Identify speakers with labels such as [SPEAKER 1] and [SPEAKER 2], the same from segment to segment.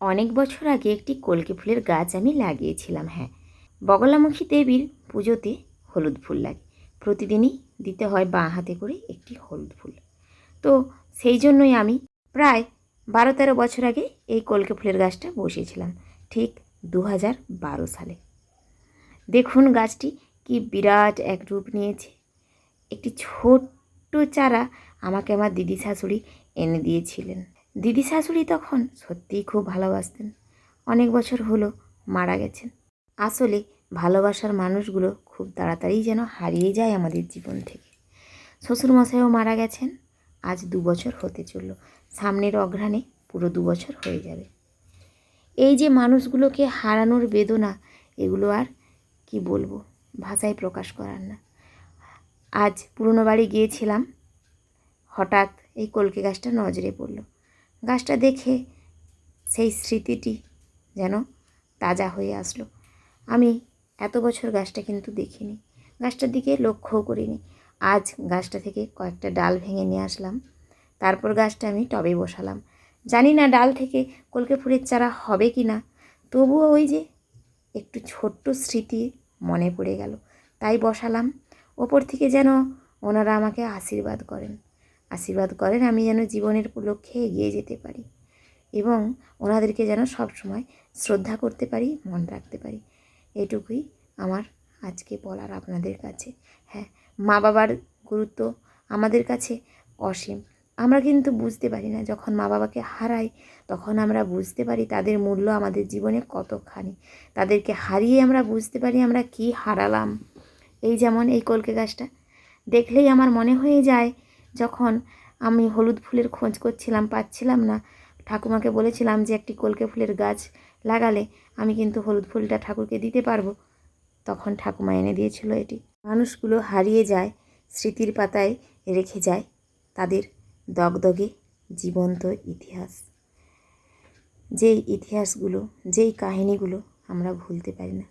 [SPEAKER 1] অনেক বছর আগে একটি কলকে ফুলের গাছ আমি লাগিয়েছিলাম হ্যাঁ। বগলামুখী দেবীর পুজোতে হলুদ ফুল লাগে। প্রতিদিনই দিতে হয় বাঁ হাতে করে একটি হলুদ ফুল। তো সেই জন্যই আমি প্রায় বারো তেরো বছর আগে এই কলকে ফুলের গাছটা বসিয়েছিলাম, ঠিক দু হাজার বারো সালে। দেখুন গাছটি কি বিরাট এক রূপ নিয়েছে। একটি ছোট্ট চারা আমাকে আমার দিদি শাশুড়ি এনে দিয়েছিলেন। দিদি শাশুড়ি তখন সত্যিই খুব ভালোবাসতেন। অনেক বছর হলো মারা গেছেন। আসলে ভালোবাসার মানুষগুলো খুব তাড়াতাড়ি যেন হারিয়ে যায় আমাদের জীবন থেকে। শ্বশুরমশাইও মারা গেছেন, আজ দু বছর হতে চলল। সামনের অঘ্রাণে পুরো দু বছর হয়ে যাবে। এই যে মানুষগুলোকে হারানোর বেদনা, এগুলো আর কি বলব? ভাষায় প্রকাশ করার না। আজ পুরনো বাড়ি গিয়েছিলাম, হঠাৎ এই কলকে গাছটা নজরে পড়ল। গাছটা দেখে সেই স্মৃতিটি যেন তাজা হয়ে আসলো। আমি এত বছর গাছটা কিন্তু দেখিনি। গাছটার দিকে লক্ষ্যও করিনি। আজ গাছটা থেকে কয়েকটা ডাল ভেঙে নিয়ে আসলাম। তারপর গাছটা আমি টবে বসালাম। জানি না ডাল থেকে কলকে ফুলের চারা হবে কি না। তবুও ওই যে একটু ছোট্ট স্মৃতি মনে পড়ে গেল। তাই বসালাম। ওপর থেকে যেন ওনারা আমাকে আশীর্বাদ করেন। আশীর্বাদ করেন, আমি যেন জীবনের লক্ষ্যে এগিয়ে যেতে পারি এবং ওনাদেরকে যেন সব সময় শ্রদ্ধা করতে পারি, মন রাখতে পারি। এটুকুই আমার আজকে বলার আপনাদের কাছে। হ্যাঁ মা বাবার গুরুত্ব আমাদের কাছে অসীম। আমরা কিন্তু বুঝতে পারি না, যখন মা বাবাকে হারাই, তখন আমরা বুঝতে পারি তাদের মূল্য আমাদের জীবনে কতখানি। তাদেরকে হারিয়ে আমরা বুঝতে পারি আমরা কি হারালাম। এই যেমন এই কলকে গাছটা, দেখলেই আমার মনে হয়ে যায় যখন আমি হলুদ ফুলের খোঁজ করছিলাম, পাচ্ছিলাম না। ঠাকুমাকে বলেছিলাম যে, একটি কলকে ফুলের গাছ লাগালে আমি কিন্তু হলুদ ফুলটা ঠাকুরকে দিতে পারব। তখন ঠাকুমা এনে দিয়েছিল এটি। মানুষগুলো হারিয়ে যায়, স্মৃতির পাতায় রেখে যায় তাদের দগদগে জীবন্ত ইতিহাস। যেই ইতিহাসগুলো, যেই কাহিনীগুলো আমরা ভুলতে পারি না,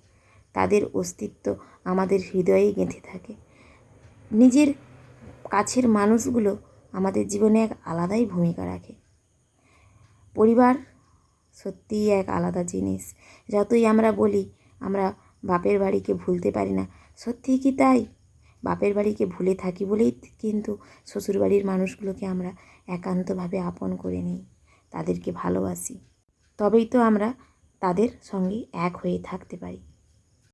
[SPEAKER 1] তাদের অস্তিত্ব আমাদের হৃদয়েই গেঁথে থাকে। নিজের কাছের মানুষগুলো আমাদের জীবনে এক আলাদাই ভূমিকা রাখে। পরিবার সত্যিই এক আলাদা জিনিস। যতই আমরা বলি, আমরা বাপের বাড়িকে ভুলতে পারি না। সত্যিই কি তাই? বাপের বাড়িকে ভুলে থাকি বলেই কিন্তু শ্বশুরবাড়ির মানুষগুলোকে আমরা একান্তভাবে আপন করে নিই, তাদেরকে ভালোবাসি। তবেই তো আমরা তাদের সঙ্গে এক হয়ে থাকতে পারি।